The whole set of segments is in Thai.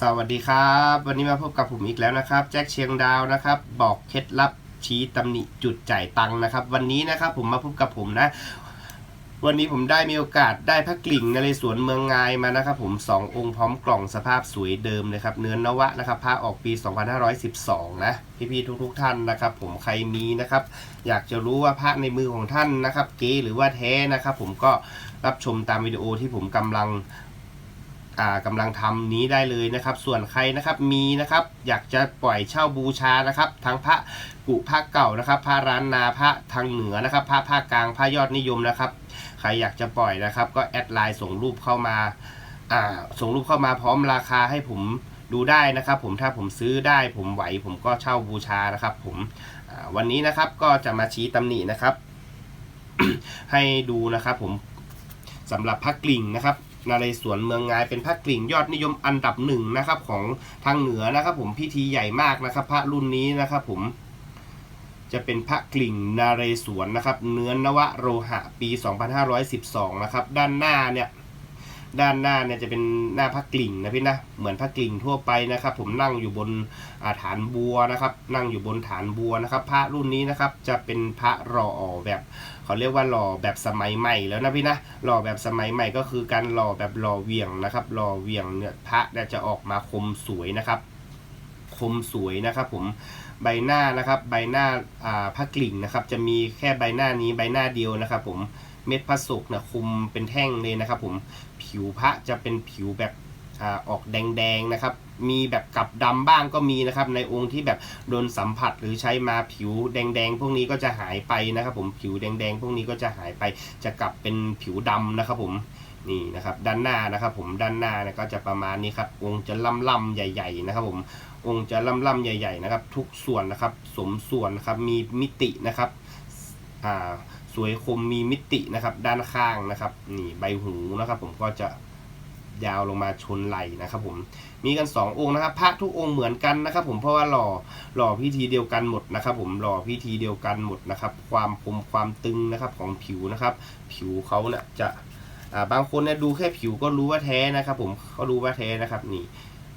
สวัสดีครับ วันนี้มาพบกับผมอีกแล้วนะครับ แจ็คเชียงดาวนะครับ บอกเคล็ดลับชี้ตำหนิจุดจ่ายตังค์นะครับ วันนี้นะครับผมมาพบกับผมนะ วันนี้ผมได้มีโอกาสได้พระกลิ่งนเรศวรเมืองงายมานะครับ ผมสององค์พร้อมกล่องสภาพสวยเดิมเลยครับ เนื้อนวะนะครับพระออกปี 2512 นะพี่ๆทุก ๆ ท่านนะครับ ผมใครมีนะครับ อยากจะรู้ว่าพระในมือของท่านนะครับ เก๊หรือว่าแท้นะครับ ผมก็รับชมตามวิดีโอที่ผมกำลัง กำลังทำนี้ได้เลยนะครับ ส่วนใครนะครับมีนะครับอยากจะปล่อยเช่าบูชานะครับ ทั้งพระกุพระเก่านะครับ พระร้านนาพระทางเหนือนะครับพระภาคกลางพระยอดนิยมนะครับ ใครอยากจะปล่อยนะครับ ก็แอดไลน์ส่งรูปเข้ามาอ่าส่งรูปเข้ามาพร้อมราคาให้ผมดูได้นะครับ ผมถ้าผมซื้อได้ผมไหวผมก็เช่าบูชานะครับ ผมวันนี้นะครับก็จะมาชี้ตำหนินะครับ ให้ดูนะครับ ผมสำหรับพระกลิ่งนะครับ นาเรศวรเมืองงายเป็นพระกลิ่งยอดนิยมอันดับหนึ่งนะครับของทางเหนือนะครับ ผมพิธีใหญ่มากนะครับ พระรุ่นนี้นะครับผมจะเป็นพระกลิ่งนาเรศวรนะครับ เนื้อนวโรหะปี 2512 นะครับ ด้านหน้าเนี่ย ด้านหน้าเนี่ยจะเป็นหน้าพระกลิ่งนะพี่นะเหมือนพระกลิ่งทั่วไปนะครับ ผมนั่งอยู่บนาฐานบัวนะครับ นั่งอยู่บนฐานบัวนะครับ พระรุ่นนี้นะครับจะเป็นพระหล่อแบบเขาเรียกว่าหล่อแบบสมัยใหม่แล้วนะพี่นะหล่อแบบสมัยใหม่ก็คือการหล่อแบบหล่อเวียงนะครับหล่อเวียงเนี่ยพระเนี่ยจะออกมาคมสวยนะครับ คมสวยนะครับ ผมใบหน้านะครับ ใบหน้าอ่าพระกลิ่งนะครับ จะมีแค่ใบหน้านี้ใบหน้าเดียวนะครับ ผมเม็ดพระศุกนะคุมเป็นแท่งเลยนะครับ ผม ผิวพระจะเป็นผิวแบบออกแดงๆนะครับ มีแบบกลับดำบ้างก็มีนะครับ ในองค์ที่แบบโดนสัมผัสหรือใช้มาผิวแดงๆ พวกนี้ก็จะหายไปนะครับผมผิวแดงๆ พวกนี้ก็จะหายไปจะกลับเป็นผิวดำนะครับผมนี่นะครับด้านหน้านะครับผมด้านหน้านี่ยก็จะประมาณนี้ครับองค์จะล่ำๆใหญ่ ๆ นะครับผมองค์จะล่ำๆใหญ่ ๆ นะครับ ทุกส่วนนะครับ สมส่วนนะครับมีมิตินะครับอ่า สวยคมมีมิตินะครับด้านข้างนะครับนี่ใบหูนะครับ ผมก็จะยาวลงมาชนไหลนะครับ ผมมีกันสององค์นะครับพระทุกองค์เหมือนกันนะครับ ผมเพราะว่าหล่อหล่อพิธีเดียวกันหมดนะครับ ผมหล่อพิธีเดียวกันหมดนะครับ ความคมความตึงนะครับของผิวนะครับ ผิวเขาเนี่ยจะอ่าบางคนเนี่ยดูแค่ผิวก็รู้ว่าแท้นะครับ ผมเขารู้ว่าแท้นะครับนี่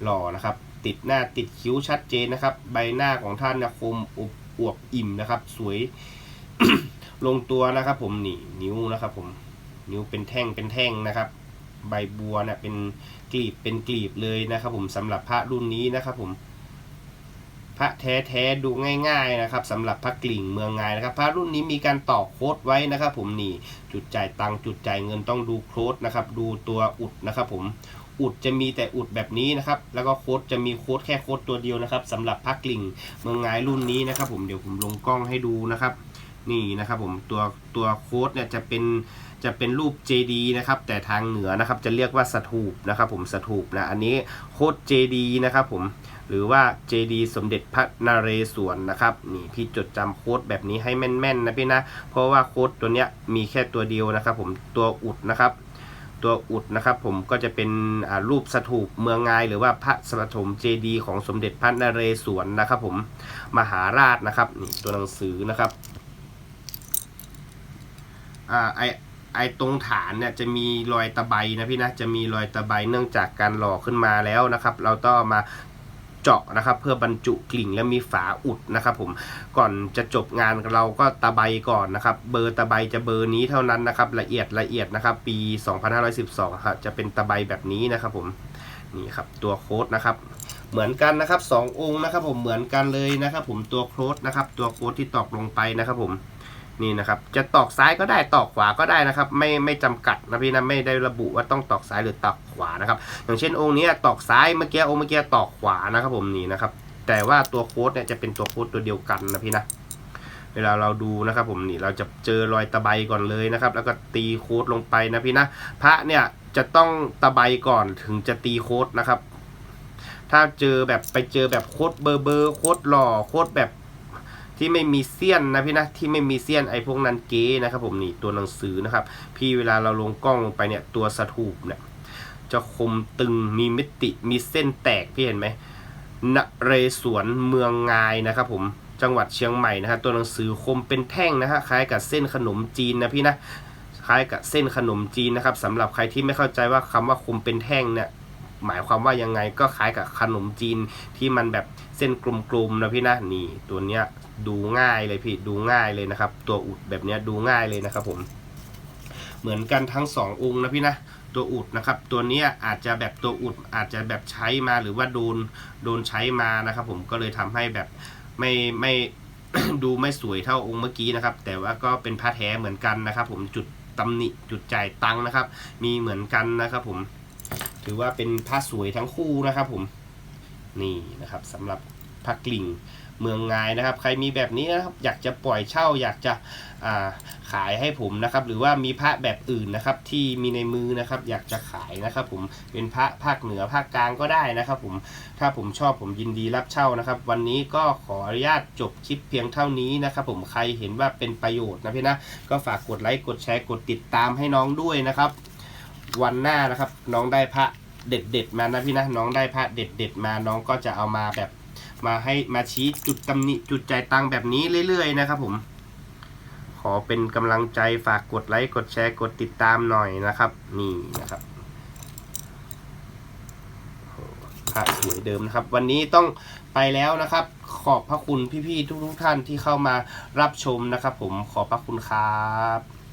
หล่อนะครับ ติดหน้าติดคิ้วชัดเจนนะครับ ใบหน้าของท่านเนี่ยคมอบอวบอิ่มนะครับ สวย ลงตัวนะครับผมนี่นิ้วนะครับผมนิ้วเป็นแท่งเป็นแท่งนะครับ ใบบัวเนี่ยเป็นกลีบเป็นกลีบเลยนะครับ ผมสำหรับพระรุ่นนี้นะครับผมพระแท้แท้ๆดูง่ายๆนะครับสำหรับพระกลิ่งเมืองงายนะครับ พระรุ่นนี้มีการต่อโค้ดไว้นะครับ ผมนี่จุดจ่ายตังจุดจ่ายเงินต้องดูโค้ดนะครับ ดูตัวอุดนะครับผมอุดจะมีแต่อุดแบบนี้นะครับ แล้วก็โค้ดจะมีโค้ดแค่โค้ดตัวเดียวนะครับสำหรับพระกลิ่งเมืองงายรุ่นนี้นะครับ ผมเดี๋ยวผมลงกล้องให้ดูนะครับ นี่นะครับผมตัวตัวโค้ดเนี่ยจะเป็นจะเป็นรูป JD นะครับแต่ทางเหนือนะครับจะเรียกว่าสถูปนะครับผมสถูปนะอันนี้โค้ด JD นะครับผมหรือว่า JD สมเด็จพระนเรศวรนะครับนี่พี่จดจำโค้ดแบบนี้ให้แม่นๆนะพี่นะเพราะว่าโค้ดตัวเนี้ยมีแค่ตัวเดียวนะครับผมตัวอุดนะครับตัวอุดนะครับผมก็จะเป็นรูปสถูปเมืองงาย หรือว่าพระสถมเจดี ของสมเด็จพระนเรศวรนะครับผมมหาราชนะครับนี่ตัวหนังสือนะครับ อ่าไอไอตรงฐานเนี่ยจะมีรอยตะไบนะพี่นะจะมีรอยตะไบเนื่องจากการหล่อขึ้นมาแล้วนะครับ เราต้องมาเจาะนะครับเพื่อบรรจุกลิ่งและมีฝาอุดนะครับผมก่อนจะจบงานเราก็ตะไบก่อนนะครับ เบอร์ตะไบจะเบอร์นี้เท่านั้นนะครับ ละเอียดละเอียดนะครับ ปี 2512ครับจะเป็นตะไบแบบนี้นะครับผมนี่ครับตัวโค้ดนะครับเหมือนกันนะครับสององค์นะครับผมเหมือนกันเลยนะครับ ผมตัวโค้ดนะครับ ตัวโค้ดที่ตอกลงไปนะครับผม นี่นะครับ จะตอกซ้ายก็ได้ตอกขวาก็ได้นะครับ ไม่ไม่จำกัดนะพี่นะไม่ได้ระบุว่าต้องตอกซ้ายหรือตอกขวานะครับ อย่างเช่นองค์นี้ตอกซ้ายเมื่อกี้องค์เมื่อกี้ตอกขวานะครับผมนี่นะครับ แต่ว่าตัวโค้ดเนี่ยจะเป็นตัวโค้ดตัวเดียวกันนะพี่นะเวลาเราดูนะครับผมนี่เราจะเจอรอยตะไบก่อนเลยนะครับ แล้วก็ตีโค้ดลงไปนะพี่นะพระเนี่ยจะต้องตะไบก่อนถึงจะตีโค้ดนะครับ ถ้าเจอแบบไปเจอแบบโค้ดเบอร์เบอร์โค้ดหล่อโค้ดแบบ ที่ไม่มีเสี้ยนนะพี่นะที่ไม่มีเสี้ยนไอ้พวกนั้นเก๊นะครับผมนี่ตัวหนังสือนะครับ พี่เวลาเราลงกล้องลงไปเนี่ยตัวสถูปเนี่ยจะคมตึงมีมิติมีเส้นแตกพี่เห็นไหมนเรศวรเมืองงายนะครับผมจังหวัดเชียงใหม่นะครับตัวหนังสือคมเป็นแท่งนะฮะคล้ายกับเส้นขนมจีนนะพี่นะคล้ายกับเส้นขนมจีนนะครับสำหรับใครที่ไม่เข้าใจว่าคำว่าคมเป็นแท่งเนี่ย หมายความว่ายังไงก็คล้ายกับขนมจีนที่มันแบบเส้นกลมๆนะพี่นะนี่ตัวเนี้ยดูง่ายเลยพี่ดูง่ายเลยนะครับ ตัวอุดแบบเนี้ยดูง่ายเลยนะครับผม เหมือนกันทั้งสององค์นะพี่นะตัวอุดนะครับตัวเนี้ยอาจจะแบบตัวอุดอาจจะแบบใช้มาหรือว่าโดนโดนใช้มานะครับผมก็เลยทำให้แบบไม่ไม่ดูไม่สวยเท่าองค์เมื่อกี้นะครับ แต่ว่าก็เป็นผ้าแท้เหมือนกันนะครับ ผมจุดตำหนิจุดจ่ายตังค์นะครับ มีเหมือนกันนะครับผม ถือว่าเป็นผ้าสวยทั้งคู่นะครับผมนี่นะครับสำหรับผ้ากลิ่งเมืองงายนะครับ ใครมีแบบนี้นะครับอยากจะปล่อยเช่า อยากจะาขายให้ผมนะครับ หรือว่ามีพระแบบอื่นนะครับ ที่มีในมือนะครับ อยากจะขายนะครับ ผมเป็นพระภาคเหนือภาคกลางก็ได้นะครับ ผมถ้าผมชอบผมยินดีรับเช่านะครับ วันนี้ก็ขออนุญาตจบคลิปเพียงเท่านี้นะครับ ผมใครเห็นว่าเป็นประโยชน์นะพี่นะก็ฝากกดไลค์กดแชร์กดติดตามให้น้องด้วยนะครับ วันหน้านะครับ น้องได้พระเด็ดเด็ดๆมานะพี่นะน้องได้พระเด็ดเด็ดๆมาน้องก็จะเอามาแบบมาให้มาชี้จุดตำหนิจุดใจตังแบบนี้เรื่อยๆนะครับผม ขอเป็นกำลังใจฝากกดไลค์กดแชร์กดติดตามหน่อยนะครับ นี่นะครับพระสวยเดิมนะครับ วันนี้ต้องไปแล้วนะครับ ขอบพระคุณพี่ๆทุกๆท่านที่เข้ามารับชมนะครับ ผมขอบพระคุณครับ